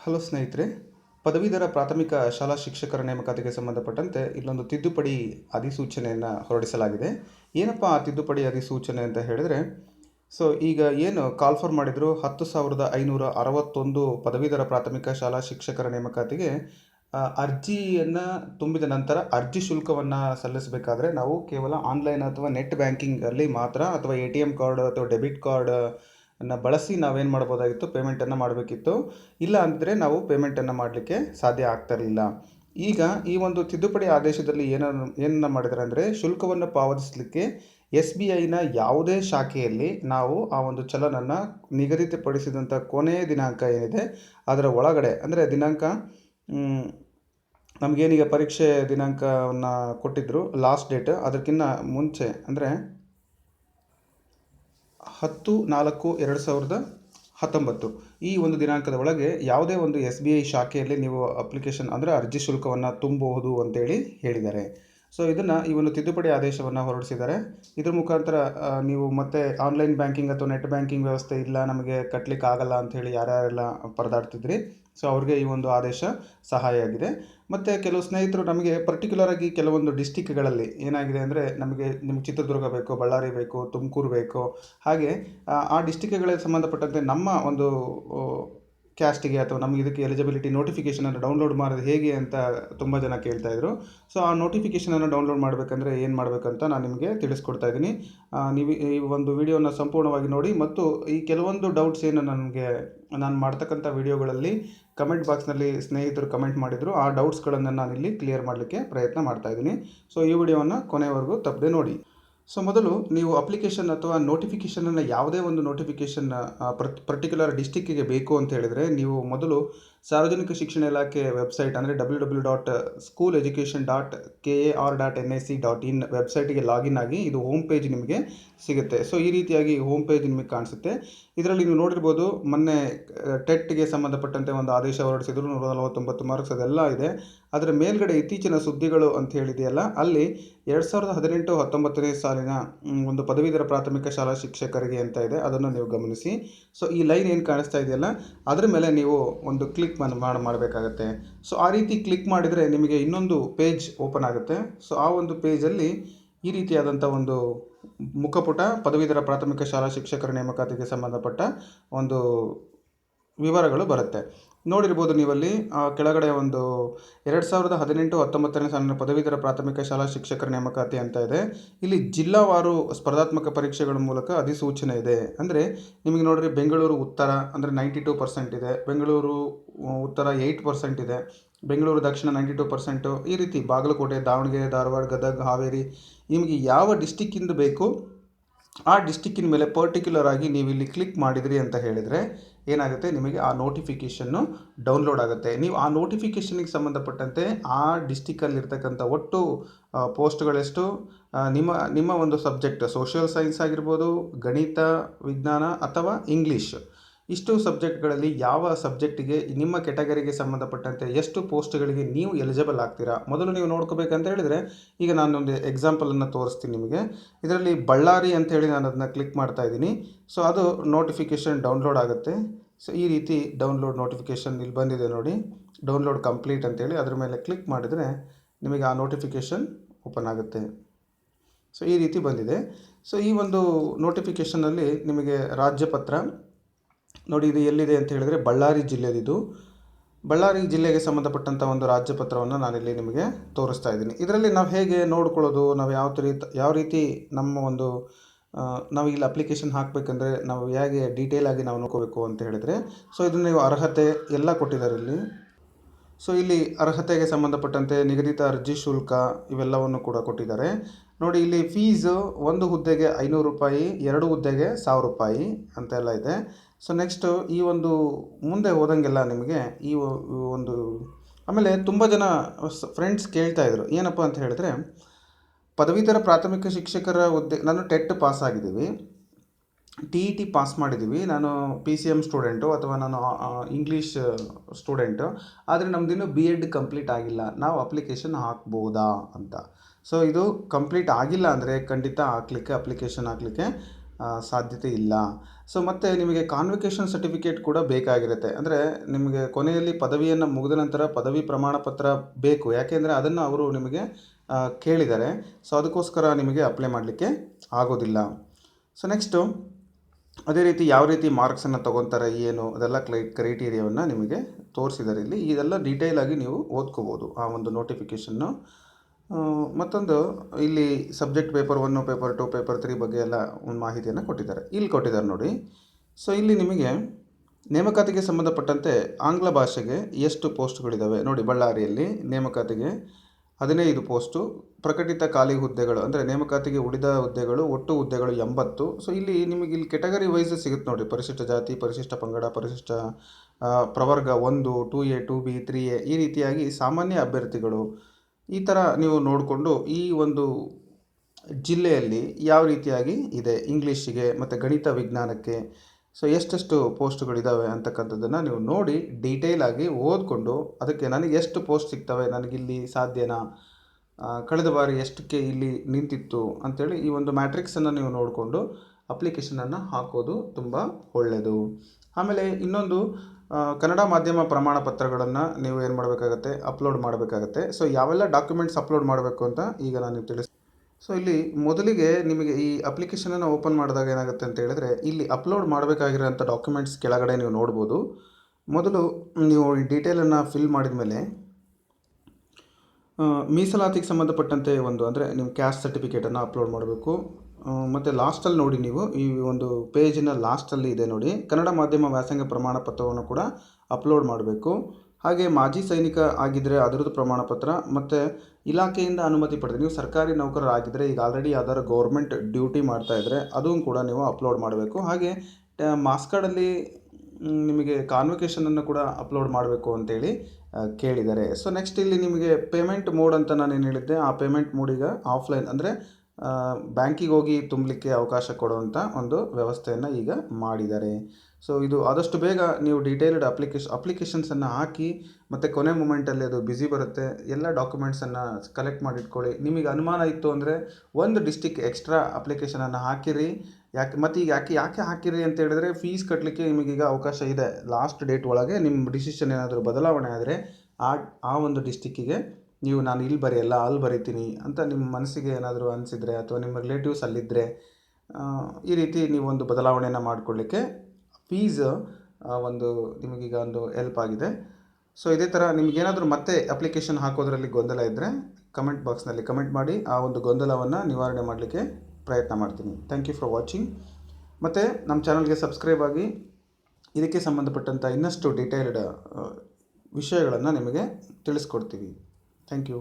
Hello ಸ್ನೇಹಿತರೆ, ಪದವೀಧರ ಪ್ರಾಥಮಿಕ ಶಾಲಾ ಶಿಕ್ಷಕರ ನೇಮಕಾತಿಗೆ ಸಂಬಂಧಪಟ್ಟಂತೆ ಇಲ್ಲೊಂದು ತಿದ್ದುಪಡಿ ಅಧಿಸೂಚನೆಯನ್ನು ಹೊರಡಿಸಲಾಗಿದೆ. ಏನಪ್ಪ ಆ ತಿದ್ದುಪಡಿ ಅಧಿಸೂಚನೆ ಅಂತ ಹೇಳಿದರೆ, ಸೊ ಈಗ ಏನು ಕಾಲ್ಫರ್ ಮಾಡಿದ್ರು ಹತ್ತು ಸಾವಿರದ ಐನೂರ ಅರವತ್ತೊಂದು ಪದವೀಧರ ಪ್ರಾಥಮಿಕ ಶಾಲಾ ಶಿಕ್ಷಕರ ನೇಮಕಾತಿಗೆ ಅರ್ಜಿಯನ್ನು ತುಂಬಿದ ನಂತರ ಅರ್ಜಿ ಶುಲ್ಕವನ್ನು ಸಲ್ಲಿಸಬೇಕಾದ್ರೆ ನಾವು ಕೇವಲ ಆನ್ಲೈನ್ ಅಥವಾ ನೆಟ್ ಬ್ಯಾಂಕಿಂಗಲ್ಲಿ ಮಾತ್ರ ಅಥವಾ ಎ ಟಿ ಎಂ ಕಾರ್ಡ್ ಅಥವಾ ಡೆಬಿಟ್ ಕಾರ್ಡ್ ಅನ್ನು ಬಳಸಿ ನಾವೇನು ಮಾಡ್ಬೋದಾಗಿತ್ತು? ಪೇಮೆಂಟನ್ನು ಮಾಡಬೇಕಿತ್ತು. ಇಲ್ಲ ಅಂದರೆ ನಾವು ಪೇಮೆಂಟನ್ನು ಮಾಡಲಿಕ್ಕೆ ಸಾಧ್ಯ ಆಗ್ತಾ ಇರಲಿಲ್ಲ. ಈಗ ಈ ಒಂದು ತಿದ್ದುಪಡಿ ಆದೇಶದಲ್ಲಿ ಏನನ್ನು ಏನನ್ನು ಮಾಡಿದರೆ ಅಂದರೆ ಶುಲ್ಕವನ್ನು ಪಾವತಿಸಲಿಕ್ಕೆ ಎಸ್ ಬಿ ಐನ ಯಾವುದೇ ಶಾಖೆಯಲ್ಲಿ ನಾವು ಆ ಒಂದು ಚಲನನ್ನು ನಿಗದಿತಪಡಿಸಿದಂಥ ಕೊನೆಯ ದಿನಾಂಕ ಏನಿದೆ, ಅದರ ಒಳಗಡೆ, ಅಂದರೆ ದಿನಾಂಕ ನಮಗೇನೀಗ ಪರೀಕ್ಷೆ ದಿನಾಂಕವನ್ನು ಕೊಟ್ಟಿದ್ದರು ಲಾಸ್ಟ್ ಡೇಟ್ ಅದಕ್ಕಿಂತ ಮುಂಚೆ, ಅಂದರೆ ಹತ್ತು, ನಾಲ್ಕು, ಎರಡು ಸಾವಿರದ ಹತ್ತೊಂಬತ್ತು. ಈ ಒಂದು ದಿನಾಂಕದ ಒಳಗೆ ಯಾವುದೇ ಒಂದು ಎಸ್ ಬಿ ಐ ಶಾಖೆಯಲ್ಲಿ ನೀವು ಅಪ್ಲಿಕೇಶನ್ ಅಂದರೆ ಅರ್ಜಿ ಶುಲ್ಕವನ್ನು ತುಂಬಬಹುದು ಅಂತೇಳಿ ಹೇಳಿದ್ದಾರೆ. ಸೊ ಇದನ್ನು ಈ ಒಂದು ತಿದ್ದುಪಡಿ ಆದೇಶವನ್ನು ಹೊರಡಿಸಿದ್ದಾರೆ. ಇದ್ರ ಮುಖಾಂತರ ನೀವು ಮತ್ತೆ ಆನ್ಲೈನ್ ಬ್ಯಾಂಕಿಂಗ್ ಅಥವಾ ನೆಟ್ ಬ್ಯಾಂಕಿಂಗ್ ವ್ಯವಸ್ಥೆ ಇಲ್ಲ, ನಮಗೆ ಕಟ್ಟಲಿಕ್ಕೆ ಆಗಲ್ಲ ಅಂಥೇಳಿ ಯಾರ್ಯಾರೆಲ್ಲ ಪರದಾಡ್ತಿದ್ರಿ ಸೊ ಅವ್ರಿಗೆ ಈ ಒಂದು ಆದೇಶ ಸಹಾಯ ಆಗಿದೆ. ಮತ್ತು ಕೆಲವು ಸ್ನೇಹಿತರು ನಮಗೆ ಪರ್ಟಿಕ್ಯುಲರ್ ಆಗಿ ಕೆಲವೊಂದು ಡಿಸ್ಟಿಕ್ಗಳಲ್ಲಿ ಏನಾಗಿದೆ ಅಂದರೆ ನಮಗೆ ನಿಮ್ಗೆ ಚಿತ್ರದುರ್ಗ ಬೇಕು ಬಳ್ಳಾರಿ ಬೇಕು ತುಮಕೂರು ಬೇಕು. ಹಾಗೆ ಆ, ಡಿಸ್ಟಿಕ್ಗಳಿಗೆ ಸಂಬಂಧಪಟ್ಟಂತೆ ನಮ್ಮ ಒಂದು ಕ್ಯಾಸ್ಟಿಗೆ ಅಥವಾ ನಮಗೆ ಇದಕ್ಕೆ ಎಲಿಜಿಬಿಲಿಟಿ ನೋಟಿಫಿಕೇಷನನ್ನು ಡೌನ್ಲೋಡ್ ಮಾಡೋದು ಹೇಗೆ ಅಂತ ತುಂಬ ಜನ ಕೇಳ್ತಾ ಇದ್ರು. ಸೊ ಆ ನೋಟಿಫಿಕೇಷನನ್ನು ಡೌನ್ಲೋಡ್ ಮಾಡಬೇಕಂದ್ರೆ ಏನು ಮಾಡಬೇಕಂತ ನಾನು ನಿಮಗೆ ತಿಳಿಸ್ಕೊಡ್ತಾ ಇದ್ದೀನಿ. ನೀವು ಈ ಒಂದು ವಿಡಿಯೋನ ಸಂಪೂರ್ಣವಾಗಿ ನೋಡಿ ಮತ್ತು ಈ ಕೆಲವೊಂದು ಡೌಟ್ಸ್ ಏನು ನನಗೆ ನಾನು ಮಾಡ್ತಕ್ಕಂಥ ವಿಡಿಯೋಗಳಲ್ಲಿ ಕಮೆಂಟ್ ಬಾಕ್ಸ್ನಲ್ಲಿ ಸ್ನೇಹಿತರು ಕಮೆಂಟ್ ಮಾಡಿದರು. ಆ ಡೌಟ್ಸ್ಗಳನ್ನು ನಾನು ಇಲ್ಲಿ ಕ್ಲಿಯರ್ ಮಾಡಲಿಕ್ಕೆ ಪ್ರಯತ್ನ ಮಾಡ್ತಾ ಇದ್ದೀನಿ. ಸೊ ಈ ವಿಡಿಯೋವನ್ನು ಕೊನೆವರೆಗೂ ತಪ್ಪದೆ ನೋಡಿ. ಸೊ ಮೊದಲು ನೀವು ಅಪ್ಲಿಕೇಶನ್ ಅಥವಾ ನೋಟಿಫಿಕೇಷನನ್ನು ಯಾವುದೇ ಒಂದು ನೋಟಿಫಿಕೇಷನ್ ಪರ್ಟಿಕ್ಯುಲರ್ ಡಿಸ್ಟಿಕ್ಕಿಗೆ ಬೇಕು ಅಂತ ಹೇಳಿದರೆ ನೀವು ಮೊದಲು ಸಾರ್ವಜನಿಕ ಶಿಕ್ಷಣ ಇಲಾಖೆ ವೆಬ್ಸೈಟ್ ಅಂದರೆ W W dot school education dot K A R dot N I C dot in ವೆಬ್ಸೈಟಿಗೆ ಲಾಗಿನ್ ಆಗಿ ಇದು ಹೋಮ್ ಪೇಜ್ ನಿಮಗೆ ಸಿಗುತ್ತೆ. ಸೊ ಈ ರೀತಿಯಾಗಿ ಹೋಮ್ ಪೇಜ್ ನಿಮಗೆ ಕಾಣಿಸುತ್ತೆ. ಇದರಲ್ಲಿ ನೀವು ನೋಡಿರ್ಬೋದು, ಮೊನ್ನೆ ಟೆಟ್ಗೆ ಸಂಬಂಧಪಟ್ಟಂತೆ ಒಂದು ಆದೇಶ ಹೊರಡಿಸಿದ್ರು ನೂರ ನಲವತ್ತೊಂಬತ್ತು ಮಾರ್ಕ್ಸ್ ಅದೆಲ್ಲ ಇದೆ. ಅದರ ಮೇಲ್ಗಡೆ ಇತ್ತೀಚಿನ ಸುದ್ದಿಗಳು ಅಂತ ಹೇಳಿದೆಯಲ್ಲ, ಅಲ್ಲಿ ಎರಡು ಸಾವಿರದ ಹದಿನೆಂಟು ಹತ್ತೊಂಬತ್ತನೇ ಸಾಲಿನ ಒಂದು ಪದವೀಧರ ಪ್ರಾಥಮಿಕ ಶಾಲಾ ಶಿಕ್ಷಕರಿಗೆ ಅಂತ ಇದೆ. ಅದನ್ನು ನೀವು ಗಮನಿಸಿ. ಸೊ ಈ ಲೈನ್ ಏನು ಕಾಣಿಸ್ತಾ ಇದೆಯಲ್ಲ, ಅದರ ಮೇಲೆ ನೀವು ಒಂದು ಕ್ಲಿಕ್ ಮಾಡಿ, ಮಾಡಬೇಕಾಗತ್ತೆ. ಸೊ, ಆ ರೀತಿ ಕ್ಲಿಕ್ ಮಾಡಿದರೆ ನಿಮಗೆ ಇನ್ನೊಂದು ಪೇಜ್ ಓಪನ್ ಆಗುತ್ತೆ. ಸೊ, ಆ ಒಂದು ಪೇಜಲ್ಲಿ ಈ ರೀತಿಯಾದಂಥ ಒಂದು ಮುಖಪುಟ, ಪದವೀಧರ ಪ್ರಾಥಮಿಕ ಶಾಲಾ ಶಿಕ್ಷಕರ ನೇಮಕಾತಿಗೆ ಸಂಬಂಧಪಟ್ಟ ಒಂದು ವಿವರಗಳು ಬರುತ್ತೆ. ನೋಡಿರ್ಬೋದು ನೀವಲ್ಲಿ ಕೆಳಗಡೆ ಒಂದು ಎರಡು ಸಾವಿರದ ಹದಿನೆಂಟು ಹತ್ತೊಂಬತ್ತನೇ ಸಾಲಿನ ಪದವೀಧರ ಪ್ರಾಥಮಿಕ ಶಾಲಾ ಶಿಕ್ಷಕರ ನೇಮಕಾತಿ ಅಂತ ಇದೆ. ಇಲ್ಲಿ ಜಿಲ್ಲಾವಾರು ಸ್ಪರ್ಧಾತ್ಮಕ ಪರೀಕ್ಷೆಗಳ ಮೂಲಕ ಅಧಿಸೂಚನೆ ಇದೆ. ಅಂದರೆ ನಿಮಗೆ ನೋಡಿರಿ ಬೆಂಗಳೂರು ಉತ್ತರ ಅಂದರೆ ನೈಂಟಿ ಟೂ ಪರ್ಸೆಂಟ್ ಇದೆ, ಬೆಂಗಳೂರು ಉತ್ತರ ಏಯ್ಟ್ ಪರ್ಸೆಂಟ್ ಇದೆ, ಬೆಂಗಳೂರು ದಕ್ಷಿಣ ನೈಂಟಿ ಟೂ ಪರ್ಸೆಂಟು. ಈ ರೀತಿ ಬಾಗಲಕೋಟೆ, ದಾವಣಗೆರೆ, ಧಾರವಾಡ, ಗದಗ, ಹಾವೇರಿ ನಿಮಗೆ ಯಾವ ಡಿಸ್ಟಿಕ್ಕಿಂದ ಬೇಕು, ಆ ಡಿಸ್ಟಿಕ್ಕಿನ ಮೇಲೆ ಪರ್ಟಿಕ್ಯುಲರ್ ಆಗಿ ನೀವು ಇಲ್ಲಿ ಕ್ಲಿಕ್ ಮಾಡಿದ್ರಿ ಅಂತ ಹೇಳಿದರೆ ಏನಾಗುತ್ತೆ? ನಿಮಗೆ ಆ ನೋಟಿಫಿಕೇಷನ್ನು ಡೌನ್ಲೋಡ್ ಆಗುತ್ತೆ. ನೀವು ಆ ನೋಟಿಫಿಕೇಷನಿಗೆ ಸಂಬಂಧಪಟ್ಟಂತೆ ಆ ಡಿಸ್ಟಿಕ್ಕಲ್ಲಿರ್ತಕ್ಕಂಥ ಒಟ್ಟು ಪೋಸ್ಟ್ಗಳೆಷ್ಟು ನಿಮ್ಮ ನಿಮ್ಮ ಒಂದು ಸಬ್ಜೆಕ್ಟ್ ಸೋಷಿಯಲ್ ಸೈನ್ಸ್ ಆಗಿರ್ಬೋದು, ಗಣಿತ, ವಿಜ್ಞಾನ ಅಥವಾ ಇಂಗ್ಲೀಷ್ ಇಷ್ಟು ಸಬ್ಜೆಕ್ಟ್ಗಳಲ್ಲಿ ಯಾವ ಸಬ್ಜೆಕ್ಟಿಗೆ, ನಿಮ್ಮ ಕೆಟಗರಿಗೆ ಸಂಬಂಧಪಟ್ಟಂತೆ ಎಷ್ಟು ಪೋಸ್ಟ್ಗಳಿಗೆ ನೀವು ಎಲಿಜಿಬಲ್ ಆಗ್ತೀರಾ? ಮೊದಲು ನೀವು ನೋಡ್ಕೋಬೇಕಂತ ಹೇಳಿದರೆ, ಈಗ ನಾನೊಂದು ಎಕ್ಸಾಂಪಲನ್ನು ತೋರಿಸ್ತೀನಿ ನಿಮಗೆ. ಇದರಲ್ಲಿ ಬಳ್ಳಾರಿ ಅಂತ ಹೇಳಿ ನಾನು ಅದನ್ನ ಕ್ಲಿಕ್ ಮಾಡ್ತಾ ಇದ್ದೀನಿ. ಸೊ, ಅದು ನೋಟಿಫಿಕೇಷನ್ ಡೌನ್ಲೋಡ್ ಆಗುತ್ತೆ. ಸೊ, ಈ ರೀತಿ ಡೌನ್ಲೋಡ್ ನೋಟಿಫಿಕೇಷನ್ ಇಲ್ಲಿ ಬಂದಿದೆ ನೋಡಿ. ಡೌನ್ಲೋಡ್ ಕಂಪ್ಲೀಟ್ ಅಂತೇಳಿ ಅದ್ರ ಮೇಲೆ ಕ್ಲಿಕ್ ಮಾಡಿದರೆ ನಿಮಗೆ ಆ ನೋಟಿಫಿಕೇಷನ್ ಓಪನ್ ಆಗುತ್ತೆ. ಸೊ, ಈ ರೀತಿ ಬಂದಿದೆ. ಸೊ, ಈ ಒಂದು ನೋಟಿಫಿಕೇಷನಲ್ಲಿ ನಿಮಗೆ ರಾಜ್ಯಪತ್ರ ನೋಡಿ ಇದು ಎಲ್ಲಿದೆ ಅಂತ ಹೇಳಿದರೆ ಬಳ್ಳಾರಿ ಜಿಲ್ಲೆದಿದು ಬಳ್ಳಾರಿ ಜಿಲ್ಲೆಗೆ ಸಂಬಂಧಪಟ್ಟಂಥ ಒಂದು ರಾಜ್ಯಪತ್ರವನ್ನು ನಾನಿಲ್ಲಿ ನಿಮಗೆ ತೋರಿಸ್ತಾ ಇದ್ದೀನಿ. ಇದರಲ್ಲಿ ನಾವು ಹೇಗೆ ನೋಡ್ಕೊಳ್ಳೋದು, ನಾವು ಯಾವ ರೀತಿ ಯಾವ ರೀತಿ ನಮ್ಮ ಒಂದು ನಾವು ಇಲ್ಲಿ ಅಪ್ಲಿಕೇಶನ್ ಹಾಕಬೇಕಂದ್ರೆ ನಾವು ಹೇಗೆ ಡೀಟೇಲ್ ಆಗಿ ನಾವು ನೋಡ್ಕೋಬೇಕು ಅಂತ ಹೇಳಿದರೆ ಸೊ ಇದನ್ನು ನೀವು ಅರ್ಹತೆ ಎಲ್ಲ ಕೊಟ್ಟಿದ್ದಾರೆ ಇಲ್ಲಿ ಸೊ ಇಲ್ಲಿ ಅರ್ಹತೆಗೆ ಸಂಬಂಧಪಟ್ಟಂತೆ ನಿಗದಿತ ಅರ್ಜಿ ಶುಲ್ಕ ಇವೆಲ್ಲವನ್ನು ಕೂಡ ಕೊಟ್ಟಿದ್ದಾರೆ. ನೋಡಿ ಇಲ್ಲಿ ಫೀಸು ಒಂದು ಹುದ್ದೆಗೆ ಐನೂರು ರೂಪಾಯಿ, ಎರಡು ಹುದ್ದೆಗೆ ಸಾವಿರ ರೂಪಾಯಿ ಅಂತೆಲ್ಲ ಇದೆ. ಸೊ ನೆಕ್ಸ್ಟು ಈ ಒಂದು ಮುಂದೆ ಹೋದಂಗೆಲ್ಲ ನಿಮಗೆ ಈ ಒಂದು, ಆಮೇಲೆ ತುಂಬ ಜನ ಫ್ರೆಂಡ್ಸ್ ಕೇಳ್ತಾ ಇದ್ರು. ಏನಪ್ಪ ಅಂತ ಹೇಳಿದ್ರೆ, ಪದವೀಧರ ಪ್ರಾಥಮಿಕ ಶಿಕ್ಷಕರ ಹುದ್ದೆ, ನಾನು ಟೆಟ್ ಪಾಸ್ ಆಗಿದ್ದೀವಿ. ಟಿ ಇ ಟಿ ಪಾಸ್ ಮಾಡಿದ್ದೀವಿ. ನಾನು ಪಿ ಸಿ ಎಂ ಸ್ಟೂಡೆಂಟು ಅಥವಾ ನಾನು ಇಂಗ್ಲೀಷ್ ಸ್ಟೂಡೆಂಟು ಆದರೆ ನಮ್ಮದಿನ್ನು ಬಿ ಎಡ್ ಕಂಪ್ಲೀಟ್ ಆಗಿಲ್ಲ. ನಾವು ಅಪ್ಲಿಕೇಶನ್ ಹಾಕ್ಬೋದಾ ಅಂತ. ಸೊ ಇದು ಕಂಪ್ಲೀಟ್ ಆಗಿಲ್ಲ ಅಂದರೆ ಖಂಡಿತ ಹಾಕ್ಲಿಕ್ಕೆ ಅಪ್ಲಿಕೇಶನ್ ಹಾಕಲಿಕ್ಕೆ ಸಾಧ್ಯತೆ ಇಲ್ಲ. ಸೊ ಮತ್ತು ನಿಮಗೆ ಕಾನ್ವಿಕೇಷನ್ ಸರ್ಟಿಫಿಕೇಟ್ ಕೂಡ ಬೇಕಾಗಿರುತ್ತೆ. ಅಂದರೆ ನಿಮಗೆ ಕೊನೆಯಲ್ಲಿ ಪದವಿಯನ್ನು ಮುಗಿದ ನಂತರ ಪದವಿ ಪ್ರಮಾಣ ಪತ್ರ ಬೇಕು. ಯಾಕೆಂದರೆ ಅದನ್ನು ಅವರು ನಿಮಗೆ ಕೇಳಿದ್ದಾರೆ. ಸೊ ಅದಕ್ಕೋಸ್ಕರ ನಿಮಗೆ ಅಪ್ಲೈ ಮಾಡಲಿಕ್ಕೆ ಆಗೋದಿಲ್ಲ. ಸೊ ನೆಕ್ಸ್ಟು ಅದೇ ರೀತಿ ಯಾವ ರೀತಿ ಮಾರ್ಕ್ಸನ್ನು ತೊಗೊತಾರೆ, ಏನು, ಅದೆಲ್ಲ ಕ್ಲೈ ಕ್ರೈಟೀರಿಯಾವನ್ನು ನಿಮಗೆ ತೋರಿಸಿದ್ದಾರೆ ಇಲ್ಲಿ. ಇದೆಲ್ಲ ಡೀಟೇಲಾಗಿ ನೀವು ಓದ್ಕೋಬೋದು ಆ ಒಂದು ನೋಟಿಫಿಕೇಷನ್ನು ಮತ್ತೊಂದು, ಇಲ್ಲಿ subject paper one paper two paper three ಬಗ್ಗೆ ಎಲ್ಲ ಒಂದು ಮಾಹಿತಿಯನ್ನು ಕೊಟ್ಟಿದ್ದಾರೆ. ಇಲ್ಲಿ ಕೊಟ್ಟಿದ್ದಾರೆ ನೋಡಿ. ಸೊ ಇಲ್ಲಿ ನಿಮಗೆ ನೇಮಕಾತಿಗೆ ಸಂಬಂಧಪಟ್ಟಂತೆ ಆಂಗ್ಲ ಭಾಷೆಗೆ ಎಷ್ಟು ಪೋಸ್ಟ್ಗಳಿದ್ದಾವೆ ನೋಡಿ, ಬಳ್ಳಾರಿಯಲ್ಲಿ ನೇಮಕಾತಿಗೆ ಹದಿನೈದು ಪೋಸ್ಟು, ಪ್ರಕಟಿತ ಖಾಲಿ ಹುದ್ದೆಗಳು, ಅಂದರೆ ನೇಮಕಾತಿಗೆ ಉಳಿದ ಹುದ್ದೆಗಳು, ಒಟ್ಟು ಹುದ್ದೆಗಳು ಎಂಬತ್ತು. ಸೊ ಇಲ್ಲಿ ನಿಮಗೆ ಇಲ್ಲಿ ಕೆಟಗರಿ ವೈಸ್ ಸಿಗುತ್ತೆ ನೋಡಿ. ಪರಿಶಿಷ್ಟ ಜಾತಿ, ಪರಿಶಿಷ್ಟ ಪಂಗಡ, ಪರಿಶಿಷ್ಟ ಪ್ರವರ್ಗ ಒಂದು two A two B three A ಈ ರೀತಿಯಾಗಿ ಸಾಮಾನ್ಯ ಅಭ್ಯರ್ಥಿಗಳು ಈ ಥರ ನೀವು ನೋಡಿಕೊಂಡು ಈ ಒಂದು ಜಿಲ್ಲೆಯಲ್ಲಿ ಯಾವ ರೀತಿಯಾಗಿ ಇದೆ ಇಂಗ್ಲೀಷಿಗೆ ಮತ್ತು ಗಣಿತ ವಿಜ್ಞಾನಕ್ಕೆ? ಸೊ ಎಷ್ಟೆಷ್ಟು ಪೋಸ್ಟ್ಗಳಿದ್ದಾವೆ ಅಂತಕ್ಕಂಥದ್ದನ್ನು ನೀವು ನೋಡಿ ಡೀಟೇಲ್ ಆಗಿ ಓದಿಕೊಂಡು ಅದಕ್ಕೆ ನನಗೆ ಎಷ್ಟು ಪೋಸ್ಟ್ ಸಿಗ್ತವೆ ನನಗಿಲ್ಲಿ ಸಾಧ್ಯನಾ? ಕಳೆದ ಬಾರಿ ಎಷ್ಟಕ್ಕೆ ಇಲ್ಲಿ ನಿಂತಿತ್ತು ಅಂಥೇಳಿ ಈ ಒಂದು ಮ್ಯಾಟ್ರಿಕ್ಸನ್ನು ನೀವು ನೋಡಿಕೊಂಡು ಅಪ್ಲಿಕೇಶನನ್ನು ಹಾಕೋದು ತುಂಬ ಒಳ್ಳೆಯದು ಆಮೇಲೆ ಇನ್ನೊಂದು ಕನ್ನಡ ಮಾಧ್ಯಮ ಪ್ರಮಾಣ ಪತ್ರಗಳನ್ನು ನೀವು ಏನು ಮಾಡಬೇಕಾಗತ್ತೆ? ಅಪ್ಲೋಡ್ ಮಾಡಬೇಕಾಗತ್ತೆ. ಸೊ ಯಾವೆಲ್ಲ ಡಾಕ್ಯುಮೆಂಟ್ಸ್ ಅಪ್ಲೋಡ್ ಮಾಡಬೇಕು ಅಂತ ಈಗ ನಾನು ತಿಳಿಸ್ ಸೊ ಇಲ್ಲಿ ಮೊದಲಿಗೆ ನಿಮಗೆ ಈ ಅಪ್ಲಿಕೇಶನನ್ನು ಓಪನ್ ಮಾಡಿದಾಗ ಏನಾಗುತ್ತೆ ಅಂತ ಹೇಳಿದ್ರೆ, ಇಲ್ಲಿ ಅಪ್ಲೋಡ್ ಮಾಡಬೇಕಾಗಿರೋಂಥ ಡಾಕ್ಯುಮೆಂಟ್ಸ್ ಕೆಳಗಡೆ ನೀವು ನೋಡ್ಬೋದು. ಮೊದಲು ನೀವು ಈ ಡೀಟೇಲನ್ನು ಫಿಲ್ ಮಾಡಿದ ಮೇಲೆ ಮೀಸಲಾತಿಗೆ ಸಂಬಂಧಪಟ್ಟಂತೆ ಒಂದು ಅಂದರೆ ನಿಮ್ಮ ಕ್ಯಾಸ್ಟ್ ಸರ್ಟಿಫಿಕೇಟನ್ನು ಅಪ್ಲೋಡ್ ಮಾಡಬೇಕು. ಮತ್ತು ಲಾಸ್ಟಲ್ಲಿ ನೋಡಿ ನೀವು, ಈ ಒಂದು ಪೇಜಿನ ಲಾಸ್ಟಲ್ಲಿ ಇದೆ ನೋಡಿ. ಕನ್ನಡ ಮಾಧ್ಯಮ ವ್ಯಾಸಂಗ ಪ್ರಮಾಣ ಪತ್ರವನ್ನು ಕೂಡ ಅಪ್ಲೋಡ್ ಮಾಡಬೇಕು. ಹಾಗೆ ಮಾಜಿ ಸೈನಿಕ ಆಗಿದ್ದರೆ ಅದರದ್ದು ಪ್ರಮಾಣ ಪತ್ರ, ಮತ್ತು ಇಲಾಖೆಯಿಂದ ಅನುಮತಿ ಪಡೆದು, ನೀವು ಸರ್ಕಾರಿ ನೌಕರರಾಗಿದ್ದರೆ ಈಗ ಆಲ್ರೆಡಿ ಯಾವ್ದಾದ್ರು ಗೌರ್ಮೆಂಟ್ ಡ್ಯೂಟಿ ಮಾಡ್ತಾ ಇದ್ದರೆ ಅದೂ ಕೂಡ ನೀವು ಅಪ್ಲೋಡ್ ಮಾಡಬೇಕು. ಹಾಗೆ ಮಾಸ್ಕಾರ್ಡಲ್ಲಿ ನಿಮಗೆ ಕಾನ್ವಿಕೇಷನನ್ನು ಕೂಡ ಅಪ್ಲೋಡ್ ಮಾಡಬೇಕು ಅಂತೇಳಿ ಕೇಳಿದ್ದಾರೆ. ಸೊ ನೆಕ್ಸ್ಟ್ ಇಲ್ಲಿ ನಿಮಗೆ ಪೇಮೆಂಟ್ ಮೋಡ್ ಅಂತ ನಾನು ಏನು ಹೇಳಿದ್ದೆ, ಆ ಪೇಮೆಂಟ್ ಮೋಡ್ ಈಗ ಆಫ್ಲೈನ್ ಅಂದರೆ ಬ್ಯಾಂಕಿಗೆ ಹೋಗಿ ತುಂಬಲಿಕ್ಕೆ ಅವಕಾಶ ಕೊಡುವಂಥ ಒಂದು ವ್ಯವಸ್ಥೆಯನ್ನು ಈಗ ಮಾಡಿದ್ದಾರೆ. ಸೊ ಇದು ಆದಷ್ಟು ಬೇಗ ನೀವು ಡೀಟೇಲ್ಡ್ ಅಪ್ಲಿಕೇಶ್ ಅಪ್ಲಿಕೇಶನ್ಸನ್ನು ಹಾಕಿ, ಮತ್ತು ಕೊನೆ ಮೂಮೆಂಟಲ್ಲಿ ಅದು ಬ್ಯುಸಿ ಬರುತ್ತೆ, ಎಲ್ಲ ಡಾಕ್ಯುಮೆಂಟ್ಸನ್ನು ಕಲೆಕ್ಟ್ ಮಾಡಿಟ್ಕೊಳ್ಳಿ. ನಿಮಗೆ ಅನುಮಾನ ಇತ್ತು ಅಂದರೆ ಒಂದು ಡಿಸ್ಟಿಕ್ ಎಕ್ಸ್ಟ್ರಾ ಅಪ್ಲಿಕೇಶನನ್ನು ಹಾಕಿರಿ. ಯಾಕೆ, ಮತ್ತು ಈಗ ಯಾಕೆ ಯಾಕೆ ಹಾಕಿರಿ ಅಂತ ಹೇಳಿದ್ರೆ ಫೀಸ್ ಕಟ್ಟಲಿಕ್ಕೆ ನಿಮಗೀಗ ಅವಕಾಶ ಇದೆ. ಲಾಸ್ಟ್ ಡೇಟ್ ಒಳಗೆ ನಿಮ್ಮ ಡಿಸಿಷನ್ ಏನಾದರೂ ಬದಲಾವಣೆ ಆದರೆ ಆ ಆ ಒಂದು ಡಿಸ್ಟಿಕ್ಕಿಗೆ ನೀವು ನಾನು ಇಲ್ಲಿ ಬರೆಯಲ್ಲ ಅಲ್ಲಿ ಬರಿತೀನಿ ಅಂತ ನಿಮ್ಮ ಮನಸ್ಸಿಗೆ ಏನಾದರೂ ಅನಿಸಿದರೆ ಅಥವಾ ನಿಮ್ಮ ರಿಲೇಟಿವ್ಸ್ ಅಲ್ಲಿದ್ದರೆ ಈ ರೀತಿ ನೀವು ಒಂದು ಬದಲಾವಣೆಯನ್ನು ಮಾಡಿಕೊಳ್ಳಿಕ್ಕೆ ಫೀಸ್ ಒಂದು ನಿಮಗೀಗ ಒಂದು ಹೆಲ್ಪ್ ಆಗಿದೆ. ಸೊ ಇದೇ ಥರ ನಿಮಗೇನಾದರೂ ಮತ್ತೆ ಅಪ್ಲಿಕೇಶನ್ ಹಾಕೋದ್ರಲ್ಲಿ ಗೊಂದಲ ಇದ್ದರೆ ಕಮೆಂಟ್ ಬಾಕ್ಸ್ನಲ್ಲಿ ಕಮೆಂಟ್ ಮಾಡಿ, ಆ ಒಂದು ಗೊಂದಲವನ್ನು ನಿವಾರಣೆ ಮಾಡಲಿಕ್ಕೆ ಪ್ರಯತ್ನ ಮಾಡ್ತೀನಿ. ಥ್ಯಾಂಕ್ ಯು ಫಾರ್ ವಾಚಿಂಗ್ ಮತ್ತು ನಮ್ಮ ಚಾನಲ್ಗೆ ಸಬ್ಸ್ಕ್ರೈಬ್ ಆಗಿ, ಇದಕ್ಕೆ ಸಂಬಂಧಪಟ್ಟಂಥ ಇನ್ನಷ್ಟು ಡೀಟೇಲ್ಡ್ ವಿಷಯಗಳನ್ನು ನಿಮಗೆ ತಿಳಿಸ್ಕೊಡ್ತೀವಿ. Thank you